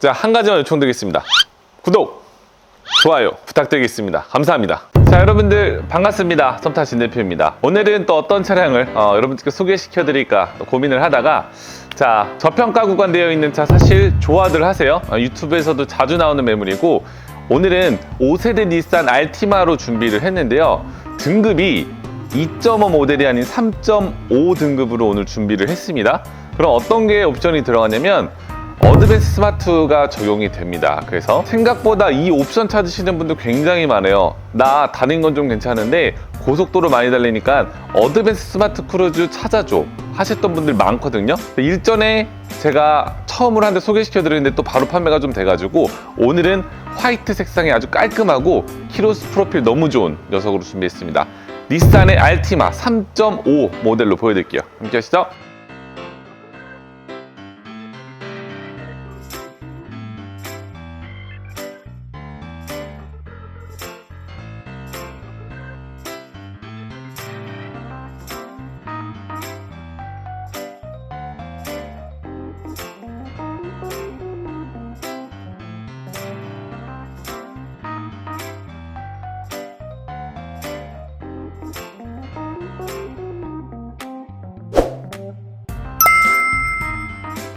자, 한 가지만 요청드리겠습니다. 구독, 좋아요 부탁드리겠습니다. 감사합니다. 자, 여러분들 반갑습니다. 썸타 진대표입니다. 오늘은 또 어떤 차량을 어, 여러분들께 소개시켜 드릴까 고민을 하다가 자, 저평가 구간되어 있는 차 사실 좋아들 하세요. 어, 유튜브에서도 자주 나오는 매물이고 오늘은 5세대 닛산 알티마로 준비를 했는데요. 등급이 2.5 모델이 아닌 3.5 등급으로 오늘 준비를 했습니다. 그럼 어떤 게 옵션이 들어가냐면 어드밴스 스마트가 적용이 됩니다. 그래서 생각보다 이 옵션 찾으시는 분들 굉장히 많아요. 나 다른 건 좀 괜찮은데 고속도로 많이 달리니까 어드밴스 스마트 크루즈 찾아줘 하셨던 분들 많거든요. 일전에 제가 처음으로 한 대 소개시켜 드렸는데 또 바로 판매가 좀 돼가지고 오늘은 화이트 색상이 아주 깔끔하고 키로스 프로필 너무 좋은 녀석으로 준비했습니다. 닛산의 알티마 3.5 모델로 보여드릴게요. 함께 하시죠.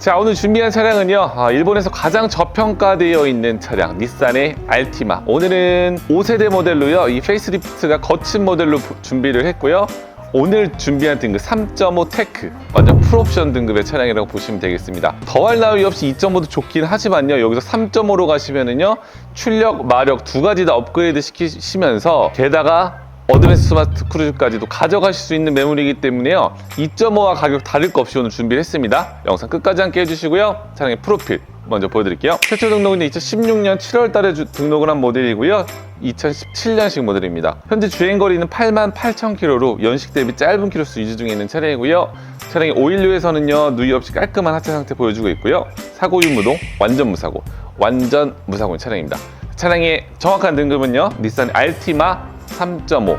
자 오늘 준비한 차량은요 아, 일본에서 가장 저평가되어 있는 차량 닛산의 알티마 오늘은 5세대 모델로요 이 페이스리프트가 거친 모델로 부- 준비를 했고요. 오늘 준비한 등급 3.5 테크 완전 풀옵션 등급의 차량이라고 보시면 되겠습니다. 더할 나위 없이 2.5도 좋긴 하지만요 여기서 3.5로 가시면은요 출력 마력 두 가지 다 업그레이드 시키시면서 게다가 어드밴스 스마트 크루즈까지도 가져가실 수 있는 매물이기 때문에요. 2.5와 가격 다를 거 없이 오늘 준비를 했습니다. 영상 끝까지 함께 해주시고요. 차량의 프로필 먼저 보여드릴게요. 최초 등록은 2016년 7월 달에 주- 등록을 한 모델이고요. 2017년식 모델입니다. 현재 주행거리는 8만 8천 킬로로 연식 대비 짧은 키로수 유지 중에 있는 차량이고요. 차량이 오일류에서는요 누이 없이 깔끔한 하체 상태 보여주고 있고요. 사고 유무도 완전 무사고, 완전 무사고인 차량입니다. 차량의 정확한 등급은요 닛산 알티마 3.5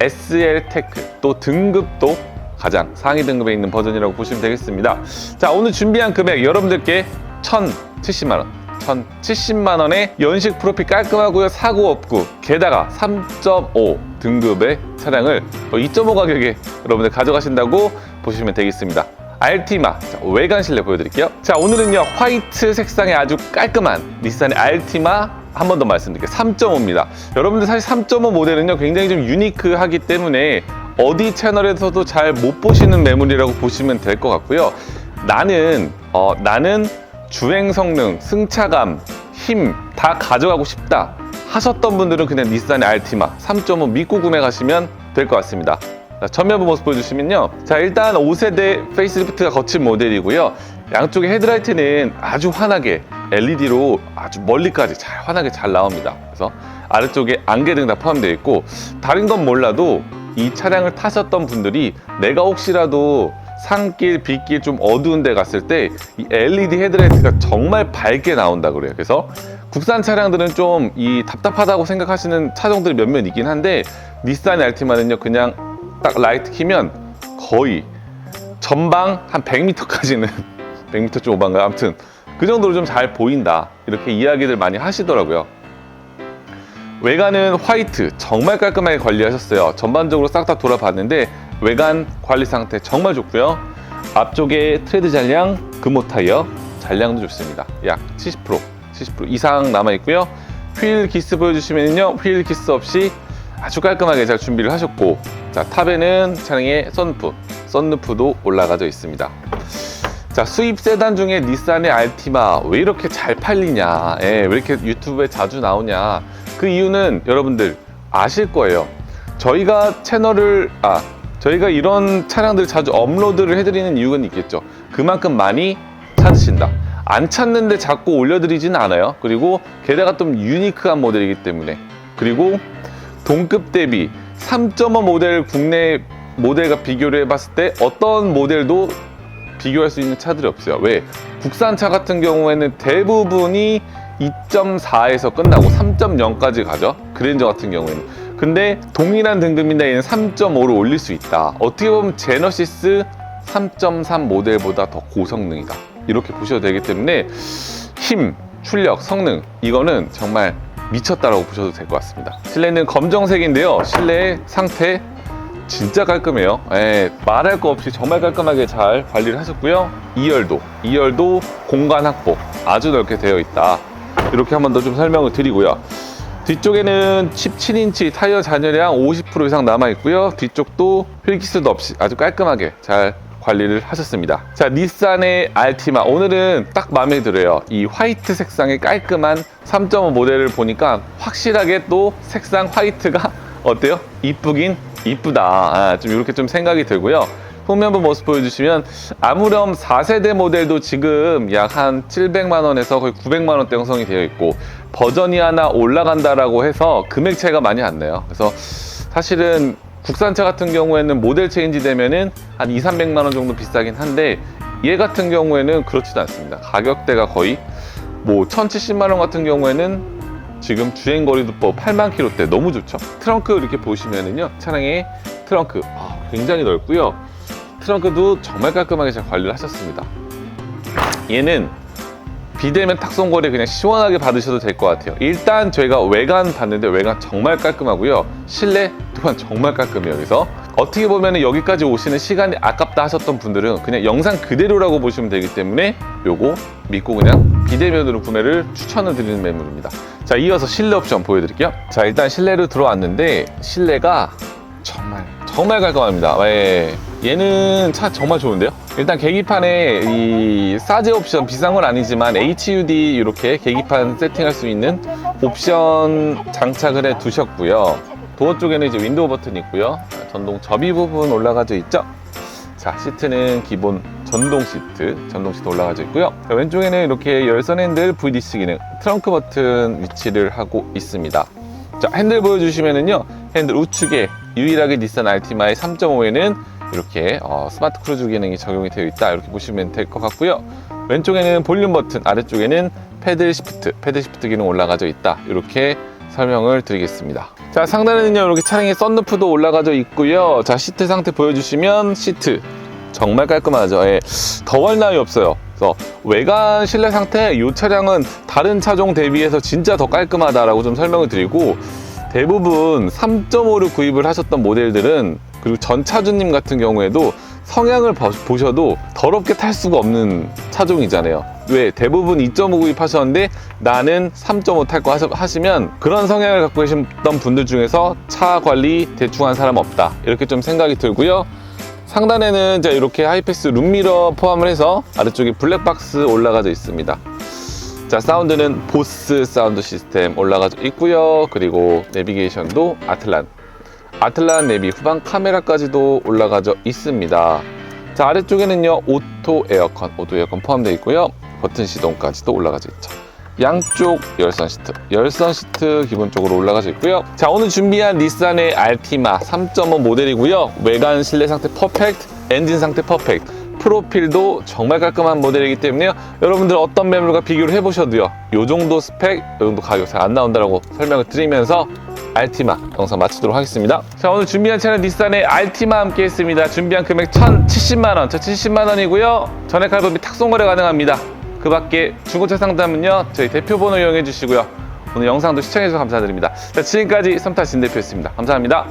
SL 테크 또 등급도 가장 상위 등급에 있는 버전이라고 보시면 되겠습니다. 자 오늘 준비한 금액 여러분들께 1,070만 원. 1,070만 원에 연식 프로필 깔끔하고요 사고 없고 게다가 3.5 등급의 차량을 2.5 가격에 여러분들 가져가신다고 보시면 되겠습니다. 알티마 자, 외관 실내 보여드릴게요. 자 오늘은요 화이트 색상의 아주 깔끔한 닛산의 알티마 한 번 더 말씀드릴게요. 3.5입니다. 여러분들 사실 3.5 모델은요 굉장히 좀 유니크하기 때문에 어디 채널에서도 잘 못 보시는 매물이라고 보시면 될 것 같고요. 나는 어, 나는 주행 성능, 승차감, 힘 다 가져가고 싶다 하셨던 분들은 그냥 닛산의 알티마 3.5 믿고 구매 가시면 될 것 같습니다. 자, 전면부 모습 보여주시면요. 자, 일단 5세대 페이스리프트가 거친 모델이고요. 양쪽의 헤드라이트는 아주 환하게 LED로 아주 멀리까지 잘 환하게 잘 나옵니다. 그래서 아래쪽에 안개등 다 포함되어 있고 다른 건 몰라도 이 차량을 타셨던 분들이 내가 혹시라도 산길, 빗길 좀 어두운 데 갔을 때 이 LED 헤드라이트가 정말 밝게 나온다 그래요. 그래서 국산 차량들은 좀 이 답답하다고 생각하시는 차종들이 몇몇 있긴 한데 닛산 알티마는요 그냥 딱 라이트 키면 거의 전방 한 100m까지는 100m 좀 오반가 아무튼 그 정도로 좀 잘 보인다 이렇게 이야기들 많이 하시더라고요. 외관은 화이트 정말 깔끔하게 관리하셨어요. 전반적으로 싹 다 돌아봤는데 외관 관리 상태 정말 좋고요. 앞쪽에 트레드 잔량 금호 타이어 잔량도 좋습니다. 약 70% 70% 이상 남아 있고요. 휠 기스 보여주시면요 휠 기스 없이 아주 깔끔하게 잘 준비를 하셨고 자 탑에는 차량의 썬루프 썬루프도 올라가져 있습니다. 자 수입 세단 중에 닛산의 알티마 왜 이렇게 잘 팔리냐? 예, 왜 이렇게 유튜브에 자주 나오냐? 그 이유는 여러분들 아실 거예요. 저희가 채널을 아 저희가 이런 차량들 자주 업로드를 해드리는 이유는 있겠죠. 그만큼 많이 찾으신다. 안 찾는데 자꾸 올려드리지는 않아요. 그리고 게다가 좀 유니크한 모델이기 때문에. 그리고 동급 대비 3.5 모델 국내 모델과 비교를 해봤을 때 어떤 모델도 비교할 수 있는 차들이 없어요. 왜? 국산차 같은 경우에는 대부분이 2.4에서 끝나고 3.0까지 가죠. 그랜저 같은 경우에는. 근데 동일한 등급인데 얘는 3.5로 올릴 수 있다. 어떻게 보면 제너시스 3.3 모델보다 더 고성능이다. 이렇게 보셔도 되기 때문에 힘, 출력, 성능 이거는 정말 미쳤다라고 보셔도 될 것 같습니다. 실내는 검정색인데요. 실내 상태 진짜 깔끔해요. 예, 말할 거 없이 정말 깔끔하게 잘 관리를 하셨고요. 2열도, 2열도 공간 확보 아주 넓게 되어 있다. 이렇게 한 번 더 좀 설명을 드리고요. 뒤쪽에는 17인치 타이어 잔여량 50% 이상 남아 있고요. 뒤쪽도 휠기스도 없이 아주 깔끔하게 잘 관리를 하셨습니다. 자, 닛산의 알티마. 오늘은 딱 마음에 들어요. 이 화이트 색상의 깔끔한 3.5 모델을 보니까 확실하게 또 색상 화이트가 어때요? 이쁘긴 이쁘다. 아, 좀 이렇게 좀 생각이 들고요. 후면부 모습 보여주시면 아무렴 4세대 모델도 지금 약 한 700만 원에서 거의 900만 원대 형성이 되어 있고 버전이 하나 올라간다라고 해서 금액 차이가 많이 안 나요. 그래서 사실은 국산차 같은 경우에는 모델 체인지 되면은 한 2, 300만 원 정도 비싸긴 한데 얘 같은 경우에는 그렇지도 않습니다. 가격대가 거의 뭐 1070만 원 같은 경우에는 지금 주행 거리도 뭐 8만 킬로대 너무 좋죠. 트렁크 이렇게 보시면은요. 차량의 트렁크 아, 굉장히 넓고요. 트렁크도 정말 깔끔하게 잘 관리를 하셨습니다. 얘는 비대면 탁송거리 그냥 시원하게 받으셔도 될 것 같아요. 일단 저희가 외관 봤는데 외관 정말 깔끔하고요. 실내 또한 정말 깔끔해요. 그래서 어떻게 보면 여기까지 오시는 시간이 아깝다 하셨던 분들은 그냥 영상 그대로라고 보시면 되기 때문에 요거 믿고 그냥 비대면으로 구매를 추천을 드리는 매물입니다. 자, 이어서 실내 옵션 보여드릴게요. 자, 일단 실내로 들어왔는데 실내가 정말 정말 깔끔합니다. 예. 얘는 차 정말 좋은데요. 일단 계기판에 이 사제 옵션 비싼 건 아니지만 HUD 이렇게 계기판 세팅할 수 있는 옵션 장착을 해 두셨고요. 도어 쪽에는 이제 윈도우 버튼 있고요. 전동 접이 부분 올라가져 있죠. 자 시트는 기본 전동 시트, 전동 시트 올라가져 있고요. 자, 왼쪽에는 이렇게 열선 핸들 VDC 기능, 트렁크 버튼 위치를 하고 있습니다. 자, 핸들 보여주시면은요, 핸들 우측에 유일하게 닛산 알티마의 3.5에는 이렇게 어, 스마트 크루즈 기능이 적용이 되어 있다. 이렇게 보시면 될 것 같고요. 왼쪽에는 볼륨 버튼, 아래쪽에는 패들 시프트, 패들 시프트 기능 올라가져 있다. 이렇게 설명을 드리겠습니다. 자, 상단에는요, 이렇게 차량의 썬루프도 올라가져 있고요. 자, 시트 상태 보여주시면 시트 정말 깔끔하죠. 예, 더할 나위 없어요. 그래서 외관 실내 상태 이 차량은 다른 차종 대비해서 진짜 더 깔끔하다라고 좀 설명을 드리고 대부분 3.5를 구입을 하셨던 모델들은 그리고 전 차주님 같은 경우에도 성향을 봐- 보셔도 더럽게 탈 수가 없는 차종이잖아요. 왜 대부분 2.5 구입하셨는데 나는 3.5 탈 거 하시면 그런 성향을 갖고 계셨던 분들 중에서 차 관리 대충 한 사람 없다 이렇게 좀 생각이 들고요. 상단에는 이제 이렇게 하이패스 룸미러 포함을 해서 아래쪽에 블랙박스 올라가져 있습니다. 자, 사운드는 보스 사운드 시스템 올라가져 있고요. 그리고 내비게이션도 아틀란. 아틀란 내비 후방 카메라까지도 올라가져 있습니다. 자, 아래쪽에는요. 오토 에어컨, 오토 에어컨 포함되어 있고요. 버튼 시동까지도 올라가져 있죠. 양쪽 열선 시트, 열선 시트 기본적으로 올라가져 있고요. 자, 오늘 준비한 닛산의 알티마 3.5 모델이고요. 외관 실내 상태 퍼펙트, 엔진 상태 퍼펙트. 프로필도 정말 깔끔한 모델이기 때문에요. 여러분들 어떤 매물과 비교를 해보셔도요. 요 정도 스펙, 요 정도 가격 잘 안 나온다라고 설명을 드리면서 알티마 영상 마치도록 하겠습니다. 자, 오늘 준비한 차는 닛산의 알티마 함께 했습니다. 준비한 금액 1,070만원, 1,070만 원이고요. 전액 할부 및 탁송거래 가능합니다. 그 밖에 중고차 상담은요, 저희 대표 번호 이용해 주시고요. 오늘 영상도 시청해 주셔서 감사드립니다. 자, 지금까지 섬타 진 대표였습니다. 감사합니다.